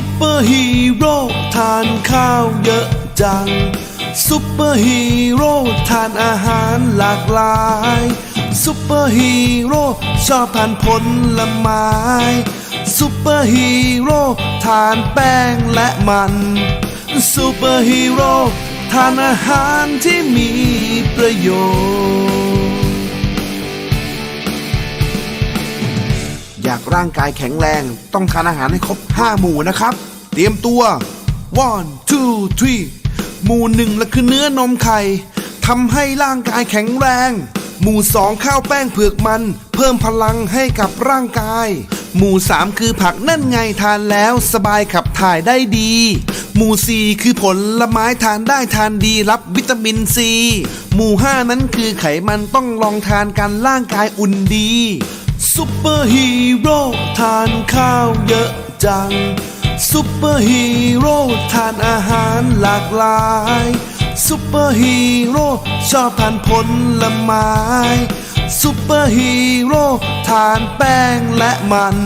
ูเปอร์ฮีโร่ทานข้าวเยอะจัง ซุปเปอร์ฮีโร่ทานอาหารหลากหลาย ซุปเปอร์ฮีโร่ชอบทานผลไม้ ซุปเปอร์ฮีโร่ทานแป้งและมัน ซุปเปอร์ฮีโร่ทานอาหารที่มีประโยชน์ อยากร่างกายแข็งแรง ต้องทานอาหารให้ครบ 5 หมู่นะครับ เตรียมตัว one two three หมู่หนึ่งและคือเนื้อนมไข่ทำให้ร่างกายแข็งแรง หมู่สองข้าวแป้งเผือกมัน เพิ่มพลังให้กับร่างกาย หมู่สามคือผักนั่นไงทานแล้วสบายขับถ่ายได้ดี หมู่สี่คือผลไม้ทานได้ทานดีรับวิตามินซี หมู่ห้านั้นคือไขมันต้องลองทานกันร่างกายอุ่นดี ซุปเปอร์ฮีโร่ทานข้าวเยอะจัง ซุปเปอร์ฮีโร่ทานอาหารหลากหลาย ซุปเปอร์ฮีโร่ชอบทานผลไม้ ซุปเปอร์ฮีโร่ทานแป้งและมัน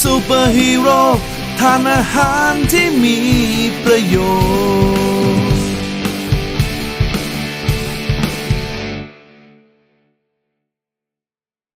ซุปเปอร์ฮีโร่ทานอาหารที่มีประโยชน์